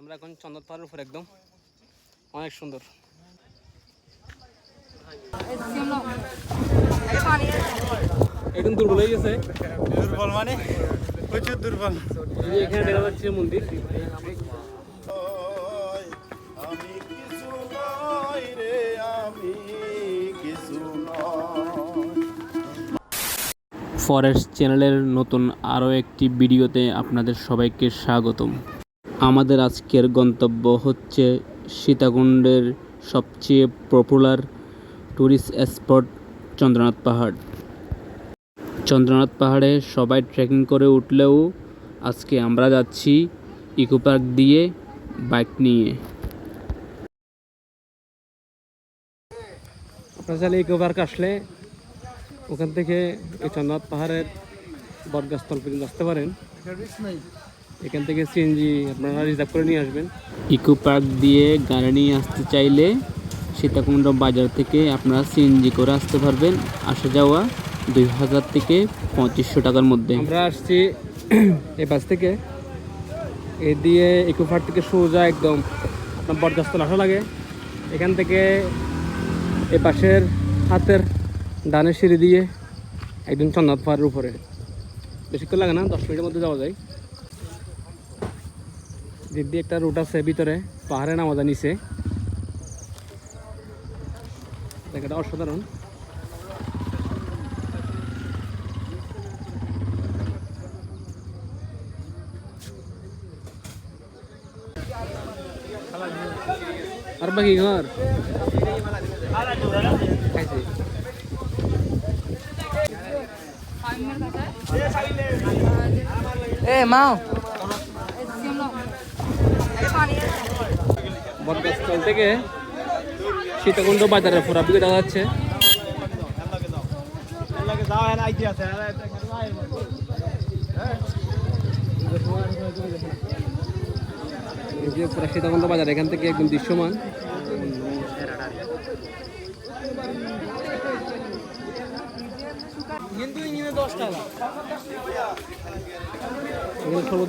আমরা এখন চন্দন পাহাড়ের উপর একদম। অনেক সুন্দর। একদম দুর্বল হয়ে গেছে। দুর্বল মানে? প্রচুর দুর্বল। এখানে দেখা যাচ্ছে মন্দির। আমি কিছু নই রে আমি কিছু নই ফরেস্ট চ্যানেলের নতুন আরও একটি ভিডিওতে আপনাদের সবাইকে স্বাগতম। আমাদের আজকের গন্তব্য হচ্ছে সীতাকুণ্ডের সবচেয়ে পপুলার ট্যুরিস্ট স্পট চন্দ্রনাথ পাহাড়। চন্দ্রনাথ পাহাড়ে সবাই ট্রেকিং করে উঠলেও আজকে আমরা যাচ্ছি ইকো পার্ক দিয়ে বাইক নিয়ে। আপনারা ইকো পার্ক আসলে ওখান থেকে চন্দ্রনাথ পাহাড়ের বটগাছতল পর্যন্ত আসতে পারেন। এখান থেকে সিএনজি আপনারা রিজার্ভ করে নিয়ে আসবেন। ইকো পার্ক দিয়ে গাড়ি নিয়ে আসতে চাইলে সীতাকুণ্ড বাজার থেকে আপনারা সিএনজি করে আসতে পারবেন আসা যাওয়া দুই হাজার থেকে পঁয়ত্রিশশো টাকার মধ্যে। আমরা আসছি এই বাস থেকে। এ দিয়ে ইকো পার্ক থেকে সোজা একদম আপনার বটগাছতল আসা লাগে। এখান থেকে এ পাশের হাতের ডানের সিঁড়ি দিয়ে একদম চন্দ্রনাথ পাহাড়ের উপরে। বেশিক্ষণ লাগে না দশ মিনিটের মধ্যে যাওয়া যায়। দিক দিয়ে একটা রুট আছে ভিতরে পাহাড়ে নামা যায় নিচে। জায়গাটা অসাধারণ। আর বাকি ঘর? এ, মাও। বটগাছতল থেকে সীতাকুণ্ড বাজারের পুরা দিকে দেখা যাচ্ছে। সীতাকুণ্ড বাজার, এখান থেকে একদম দৃশ্যমান।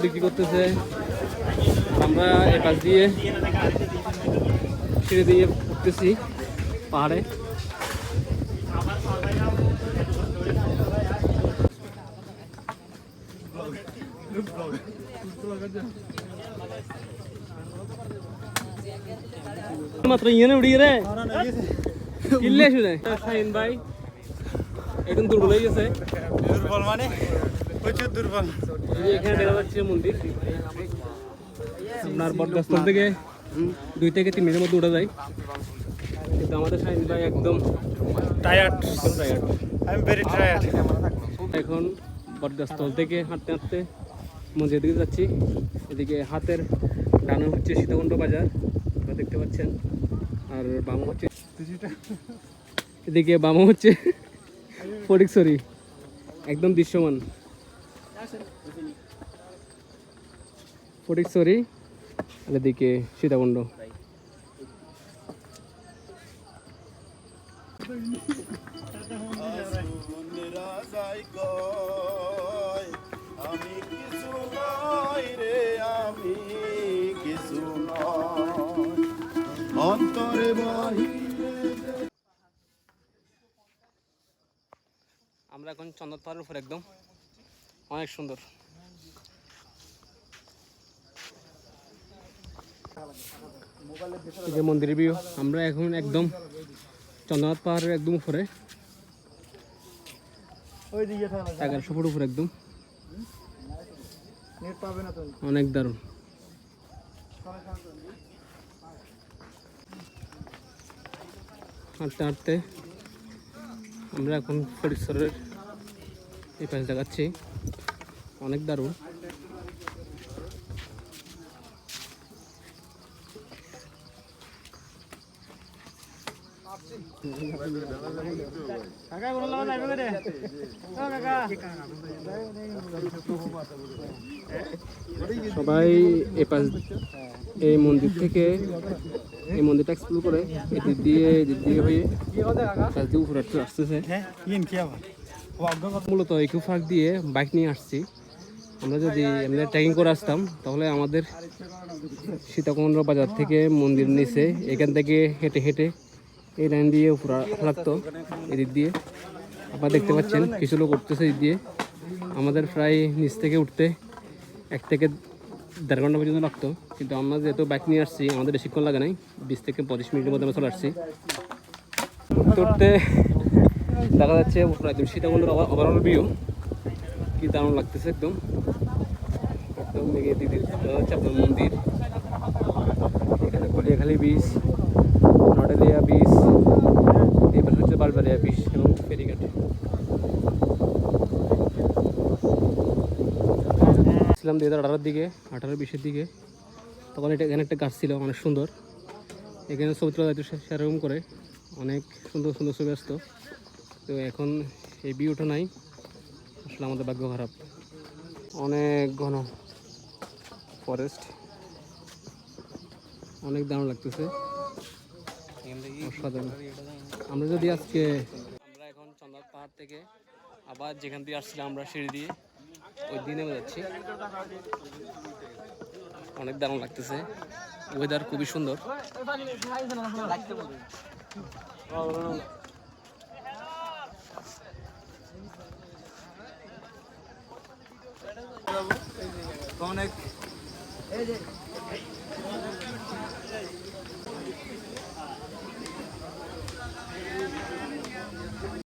বিক্রি করতেছে। আমরা এ পাশ দিয়ে সিঁড়ি দিয়ে উঠতেছি পাহাড়ে। মাত্র ইয়ে উড়িয়ে রে। কিনলে শুনে শাহিন ভাই। একদম দুর্বল হয়ে গেছে। দুর্বল মানে? প্রচুর দুর্বল। এই যে এখানে দেখা যাচ্ছে মন্দির। আপনার বটগাছতল থেকে দুই থেকে তিন মিনিটের মধ্যে উঠে যায়। কিন্তু আমাদের সাইন ভাই একদম টায়ার্ড একদম আই এম ভেরি টায়ার্ড এখন বটগাছতল থেকে হাঁটতে হাঁটতে মন্দিরের দিকে যাচ্ছি। এদিকে হাতের ডানে হচ্ছে সীতাকুণ্ড বাজার আপনারা দেখতে পাচ্ছেন। আর বাম হচ্ছে এদিকে বাম হচ্ছে ফটিকছড়ি একদম দৃশ্যমান। ফটিকছড়ি আর এদিকে সীতাকুণ্ড। রে আমি কিছু আমরা এখন চন্দন পাহাড়ের উপর একদম। অনেক সুন্দর। এই যে মন্দিরের ভিউ আমরা এখন একদম চন্দ্রনাথ পাহাড়ের একদম উপরে। এগারোশো ফুট উপরে একদম। অনেক দারুণ। হাঁটতে হাঁটতে আমরা এখন পরিসরের এই পাশে দেখাচ্ছি। অনেক দারুণ। সবাই এ পাশ এই মন্দির থেকে এই মন্দিরটা এক্সপ্লোর করে এদিক দিয়ে এদিক দিয়ে হয়ে দিয়ে উপরে একটু আসতেছে। মূলত ইকো ফাঁক দিয়ে বাইক নিয়ে আসছি। আমরা যদি এমনি ট্রেকিং করে আসতাম, তাহলে আমাদের সীতাকুণ্ড বাজার থেকে মন্দির নিচে এখান থেকে হেঁটে হেঁটে এই লাইন দিয়ে উপরে লাগতো, এদিক দিয়ে। আপনারা দেখতে পাচ্ছেন, কিছু লোক উঠতেছে এদিক দিয়ে। আমাদের প্রায় নিচ থেকে উঠতে এক থেকে দেড় ঘণ্টা পর্যন্ত লাগতো। কিন্তু আমরা যেহেতু বাইক নিয়ে আসছি, আমাদের বেশিক্ষণ লাগে নাই। বিশ থেকে পঁচিশ মিনিটের মধ্যে আমরা চলে আসছি। উঠতে উঠতে দেখা যাচ্ছে পুরো একদম সীতাকুণ্ডের ওভারঅল ভিউ কি দারুণ লাগতেছে একদম। একদম দিকে দেখা যাচ্ছে আপনার মন্দির। এখানে কলিয়াখালী নডেলিয়া বিচ এবার হচ্ছে বালবালিয়া বিচ এবং ফেরিঘাট। ছিলাম দুই হাজার আঠারোর দিকে আঠারো বিশের দিকে। তখন এটা এখানে একটা গাছ ছিল, অনেক সুন্দর। এখানে ছবি তোলা যাইতো সেরকম করে। অনেক সুন্দর সুন্দর ছবি আসতো। তো এখন এই ভিউটা নাই। আসলে আমাদের ভাগ্য খারাপ। অনেক ঘন ফরেস্ট অনেক দারুণ লাগতেছে। আমরা যদি আজকে আমরা এখন চন্দ্র পাহাড় থেকে আবার যেখান দিয়ে আসছিলাম আমরা সিঁড়ি দিয়ে, ওই দিনে যাচ্ছি। অনেক দারুণ লাগতেছে। ওয়েদার খুবই সুন্দর। অনেক